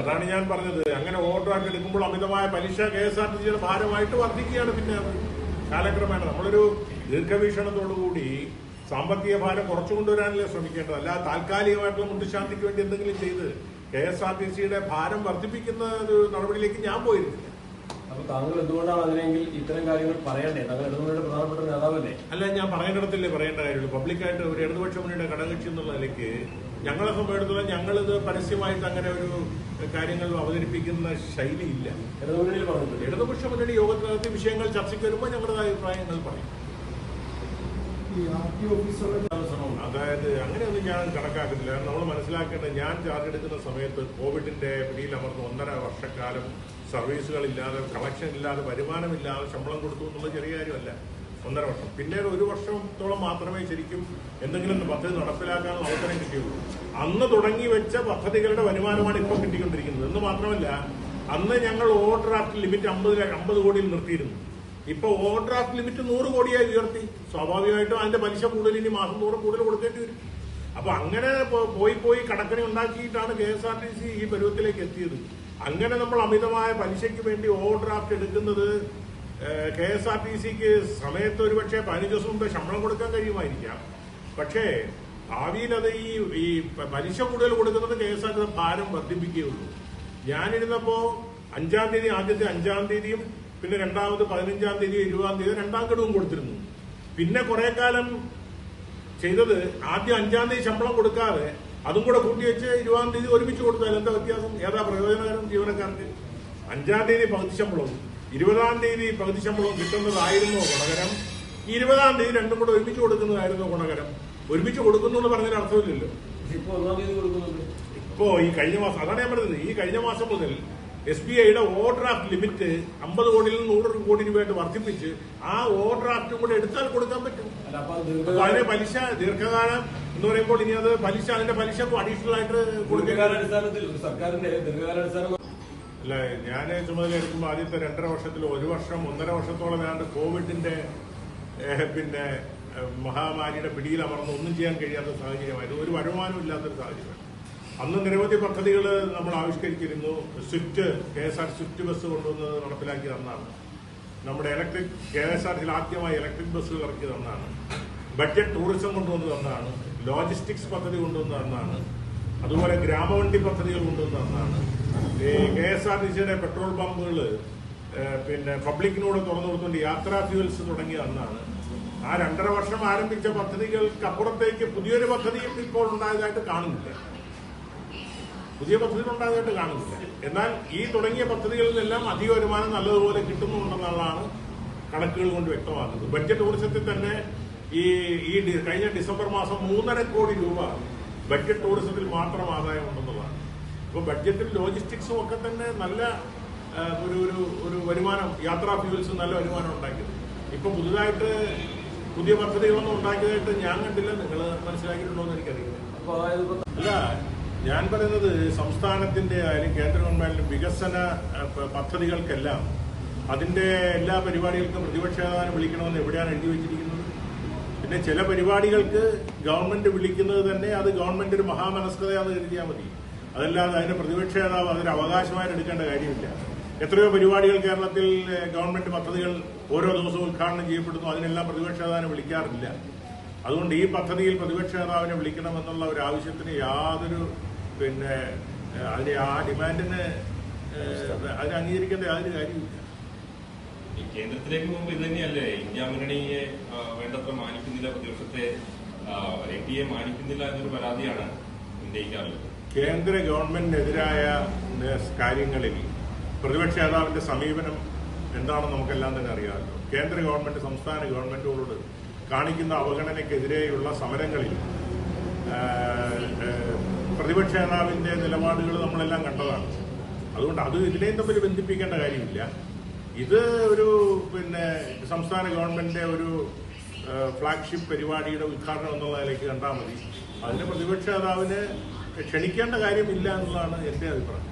അതാണ് ഞാൻ പറഞ്ഞത്. അങ്ങനെ ഓവർഡ്രാഫ്റ്റ് എടുക്കുമ്പോൾ അമിതമായ പലിശ കെ എസ് ആർ ടി സിയുടെ ഭാരമായിട്ട് വർദ്ധിക്കുകയാണ് പിന്നെ കാലക്രമേണ. നമ്മളൊരു ദീർഘവീക്ഷണത്തോടുകൂടി സാമ്പത്തിക ഭാരം കുറച്ചു കൊണ്ടുവരാനല്ലേ ശ്രമിക്കേണ്ടത്. അല്ല താൽക്കാലികമായിട്ടുള്ള മുട്ടുശാന്തിക്ക് വേണ്ടി എന്തെങ്കിലും ചെയ്ത് കെ എസ് ആർ ടി സിയുടെ ഭാരം വർദ്ധിപ്പിക്കുന്ന ഒരു നടപടിയിലേക്ക് ഞാൻ പോയിരുന്നില്ല അപ്പൊ താങ്കൾ എന്തുകൊണ്ടാണ് അതിനെങ്കിൽ ഇത്തരം കാര്യങ്ങൾ പറയണ്ടേ? താങ്കൾ ഇടതുമുന്നണിയുടെ പ്രധാനപ്പെട്ട നേതാവല്ലേ? അല്ല ഞാൻ പറയേണ്ടിടത്തില്ലേ പറയേണ്ട കാര്യമുള്ളൂ. പബ്ലിക്കായിട്ട് ഒരു ഇടതുപക്ഷ മുന്നണിയുടെ ഘടകകക്ഷി എന്നുള്ള നിലയ്ക്ക് ഞങ്ങളെ സംബന്ധിച്ചിടത്തോളം ഞങ്ങളിത് പരസ്യമായിട്ട് അങ്ങനെ ഒരു കാര്യങ്ങൾ അവതരിപ്പിക്കുന്ന ശൈലിയില്ല. ഇടതുപക്ഷ മുന്നണി യോഗത്തിനകത്ത് വിഷയങ്ങൾ ചർച്ചയ്ക്ക് വരുമ്പോൾ ഞങ്ങളുടെ അഭിപ്രായങ്ങൾ പറയും ഈ ആർ ടി ഓഫീസുകളുടെ അതായത് അങ്ങനെയൊന്നും ഞാൻ കണക്കാക്കുന്നില്ല. നമ്മൾ മനസ്സിലാക്കേണ്ടത് ഞാൻ ചാർജ് എടുക്കുന്ന സമയത്ത് കോവിഡിന്റെ പിടിയിലമർന്ന് ഒന്നര വർഷക്കാലം സർവീസുകളില്ലാതെ കളക്ഷൻ ഇല്ലാതെ വരുമാനമില്ലാതെ ശമ്പളം കൊടുത്തു എന്നുള്ള ചെറിയ കാര്യമല്ല. ഒന്നര വർഷം. പിന്നീട് ഒരു വർഷത്തോളം മാത്രമേ ശരിക്കും എന്തെങ്കിലും പദ്ധതി നടപ്പിലാക്കാനുള്ള അവസരം കിട്ടിയുള്ളൂ. അന്ന് തുടങ്ങി വെച്ച പദ്ധതികളുടെ വരുമാനമാണ് ഇപ്പോൾ കിട്ടിക്കൊണ്ടിരിക്കുന്നത്. എന്ന് മാത്രമല്ല അന്ന് ഞങ്ങൾ ഓർഡർ ആക്ട് ലിമിറ്റ് അമ്പത് അമ്പത് കോടിയിൽ നിർത്തിയിരുന്നു. ഇപ്പൊ ഓവർ ഡ്രാഫ്റ്റ് ലിമിറ്റ് നൂറ് കോടിയായി ഉയർത്തി. സ്വാഭാവികമായിട്ടും അതിന്റെ പലിശ കൂടുതൽ ഇനി മാസം തോറും കൂടുതൽ കൊടുക്കേണ്ടി വരും. അപ്പൊ അങ്ങനെ പോയി പോയി കടക്കണി ഉണ്ടാക്കിയിട്ടാണ് K S R T C ഈ പരുവത്തിലേക്ക് എത്തിയത്. അങ്ങനെ നമ്മൾ അമിതമായ പലിശയ്ക്ക് വേണ്ടി ഓവർ ഡ്രാഫ്റ്റ് എടുക്കുന്നത് കെ എസ് ആർ ടി സിക്ക് സമയത്ത് ഒരുപക്ഷെ പതിനഞ്ച് ദിവസം മുമ്പ് ശമ്പളം കൊടുക്കാൻ കഴിയുമായിരിക്കാം. പക്ഷേ ഭാവിയിൽ അത് ഈ ഈ പലിശ കൂടുതൽ കൊടുക്കുന്നത് കെ എസ് ആർ ടി ഭാരം വർദ്ധിപ്പിക്കുകയുള്ളൂ ഞാനിരുന്നപ്പോ അഞ്ചാം തീയതി ആദ്യത്തെ അഞ്ചാം തീയതിയും പിന്നെ രണ്ടാമത് പതിനഞ്ചാം തീയതി ഇരുപതാം തീയതി രണ്ടാം ഗഡുവും കൊടുത്തിരുന്നു. പിന്നെ കുറെ കാലം ചെയ്തത് ആദ്യം അഞ്ചാം തീയതി ശമ്പളം കൊടുക്കാതെ അതും കൂടെ കൂട്ടിവെച്ച് ഇരുപതാം തീയതി ഒരുമിച്ച് കൊടുത്താൽ എന്താ വ്യത്യാസം? ഏതാ പ്രയോജനകരം ജീവനക്കാർക്ക് അഞ്ചാം തീയതി പകുതി ശമ്പളവും ഇരുപതാം തീയതി പകുതി ശമ്പളവും കിട്ടുന്നതായിരുന്നോ ഗുണകരം? ഇരുപതാം തീയതി രണ്ടും കൂടെ ഒരുമിച്ച് കൊടുക്കുന്നതായിരുന്നോ ഗുണകരം? ഒരുമിച്ച് കൊടുക്കുന്നു എന്ന് പറഞ്ഞതിന് അർത്ഥമില്ലല്ലോ. ഇപ്പോ ഈ കഴിഞ്ഞ മാസം അതാണ് ഞാൻ പറഞ്ഞത്. ഈ കഴിഞ്ഞ മാസം മുതൽ എസ് ബി ഐയുടെ ഓവർഡ്രാഫ്റ്റ് ലിമിറ്റ് അമ്പത് കോടിയിൽ നിന്ന് നൂറ് കോടി രൂപയായിട്ട് വർദ്ധിപ്പിച്ച് ആ ഓവർഡ്രാഫ്റ്റും കൂടെ എടുത്താൽ കൊടുക്കാൻ പറ്റും. അപ്പൊ അതിന് പലിശ ദീർഘകാലം എന്ന് പറയുമ്പോൾ ഇനി അത് പലിശ അതിന്റെ പലിശ അഡീഷണൽ ആയിട്ട് കൊടുക്കുക അല്ല ഞാൻ ചുമതല എടുക്കുമ്പോൾ ആദ്യത്തെ രണ്ടര വർഷത്തിൽ ഒരു വർഷം ഒന്നര വർഷത്തോളം ഏതാണ്ട് കോവിഡിന്റെ പിന്നെ മഹാമാരിയുടെ പിടിയിൽ അമർന്ന് ഒന്നും ചെയ്യാൻ കഴിയാത്ത സാഹചര്യമായിരുന്നു. ഒരു വരുമാനവും ഇല്ലാത്തൊരു സാഹചര്യം അന്ന് നിരവധി പദ്ധതികൾ നമ്മൾ ആവിഷ്കരിച്ചിരുന്നു. Swift K S R swift bus കൊണ്ടുവന്ന് നടപ്പിലാക്കി തന്നാണ് നമ്മുടെ ഇലക്ട്രിക് കെ എസ് ആർ ആദ്യമായി ഇലക്ട്രിക് ബസ്സുകൾ ഇറക്കി തന്നാണ് ബഡ്ജറ്റ് ടൂറിസം കൊണ്ടുവന്ന് തന്നാണ് ലോജിസ്റ്റിക്സ് പദ്ധതി കൊണ്ടുവന്ന് തന്നാണ് അതുപോലെ ഗ്രാമവണ്ടി പദ്ധതികൾ കൊണ്ടുവന്ന് തന്നാണ് കെ എസ് ആർ ടി സിയുടെ പെട്രോൾ പമ്പുകൾ പിന്നെ പബ്ലിക്കിനോട് തുറന്നു കൊടുത്തുകൊണ്ട് യാത്രാ ഫ്യൂൽസ് തുടങ്ങി തന്നാണ് ആ രണ്ടര വർഷം ആരംഭിച്ച പദ്ധതികൾക്ക് അപ്പുറത്തേക്ക് പുതിയൊരു പദ്ധതിയും ഇപ്പോൾ ഉണ്ടായതായിട്ട് കാണുന്നില്ല. പുതിയ പദ്ധതികൾ ഉണ്ടാകാനായിട്ട് കാണുന്നില്ല എന്നാൽ ഈ തുടങ്ങിയ പദ്ധതികളിൽ നിന്നെല്ലാം അധിക വരുമാനം നല്ലതുപോലെ കിട്ടുന്നുണ്ടെന്നുള്ളതാണ് കണക്കുകൾ കൊണ്ട് വ്യക്തമാക്കുന്നത് ബഡ്ജറ്റ് ടൂറിസത്തിൽ തന്നെ ഈ ഈ കഴിഞ്ഞ ഡിസംബർ മാസം മൂന്നര കോടി രൂപ ബഡ്ജറ്റ് ടൂറിസത്തിൽ മാത്രം ആദായം ഉണ്ടെന്നുള്ളതാണ്. അപ്പോൾ ബഡ്ജറ്റിൽ ലോജിസ്റ്റിക്സും ഒക്കെ തന്നെ നല്ല ഒരു ഒരു ഒരു വരുമാനം യാത്രാ ഫ്യൂൽസ് നല്ല വരുമാനം ഉണ്ടാക്കിയത്. ഇപ്പോൾ പുതുതായിട്ട് പുതിയ പദ്ധതികളൊന്നും ഉണ്ടാക്കിയതായിട്ട് ഞാൻ കണ്ടില്ല. നിങ്ങൾ മനസ്സിലാക്കിയിട്ടുണ്ടോ എന്ന് എനിക്കറിയില്ല അല്ല ഞാൻ പറയുന്നത് സംസ്ഥാനത്തിന്റെ ആയാലും കേന്ദ്ര ഗവൺമെന്റിന്റെ വികസന പദ്ധതികൾക്കെല്ലാം അതിന്റെ എല്ലാ പരിപാടികൾക്കും പ്രതിപക്ഷ നേതാവിനെ വിളിക്കണമെന്ന് എവിടെയാണ് എഴുതി വെച്ചിരിക്കുന്നത്? പിന്നെ ചില പരിപാടികൾക്ക് ഗവൺമെന്റ് വിളിക്കുന്നത് തന്നെ അത് ഗവൺമെന്റ് ഒരു മഹാമനസ്കതയാണെന്ന് കരുതിയാൽ മതി. അതല്ലാതെ അതിന് പ്രതിപക്ഷ നേതാവ് അതൊരു അവകാശമായിട്ട് എടുക്കേണ്ട കാര്യമില്ല. എത്രയോ പരിപാടികൾ കേരളത്തിൽ ഗവൺമെന്റ് പദ്ധതികൾ ഓരോ ദിവസവും ഉദ്ഘാടനം ചെയ്യപ്പെടുന്നു. അതിനെല്ലാം പ്രതിപക്ഷ നേതാവിനെ വിളിക്കാറില്ല. അതുകൊണ്ട് ഈ പദ്ധതിയിൽ പ്രതിപക്ഷ നേതാവിനെ വിളിക്കണമെന്നുള്ള ഒരു ആവശ്യത്തിന് യാതൊരു പിന്നെ അതിന്റെ അതിന് ആ ഡിമാൻഡിന് അതിന് അംഗീകരിക്കേണ്ട യാതൊരു കാര്യമില്ല ഈ കേന്ദ്രത്തിലേക്ക് പോകുമ്പോൾ ഇത് തന്നെയല്ലേ? ഇന്ത്യ മുന്നണിയെ വേണ്ടത്ര മാനിക്കുന്നില്ല പ്രതിപക്ഷത്തെ എൻ ഡി എ മാനിക്കുന്നില്ല എന്നൊരു പരാതിയാണ് ഉന്നയിക്കാറുള്ളത്. കേന്ദ്ര ഗവൺമെന്റിനെതിരായ കാര്യങ്ങളിൽ പ്രതിപക്ഷ നേതാവിന്റെ സമീപനം എന്താണെന്ന് നമുക്കെല്ലാം തന്നെ അറിയാമല്ലോ. കേന്ദ്ര ഗവൺമെന്റ് സംസ്ഥാന ഗവൺമെന്റുകളോട് കാണിക്കുന്ന അവഗണനയ്ക്കെതിരെയുള്ള സമരങ്ങളിൽ പ്രതിപക്ഷ നേതാവിന്റെ നിലപാടുകൾ നമ്മളെല്ലാം കണ്ടതാണ്. അതുകൊണ്ട് അത് ഇതിനെയും തമ്മിൽ ബന്ധിപ്പിക്കേണ്ട കാര്യമില്ല. ഇത് ഒരു പിന്നെ സംസ്ഥാന ഗവൺമെന്റിന്റെ ഒരു ഫ്ലാഗ്ഷിപ്പ് പരിപാടിയുടെ ഉദ്ഘാടനം എന്നുള്ള നിലയ്ക്ക് കണ്ടാൽ മതി. അതിന് പ്രതിപക്ഷ നേതാവിന് ക്ഷണിക്കേണ്ട കാര്യമില്ല എന്നുള്ളതാണ് എന്റെ അഭിപ്രായം.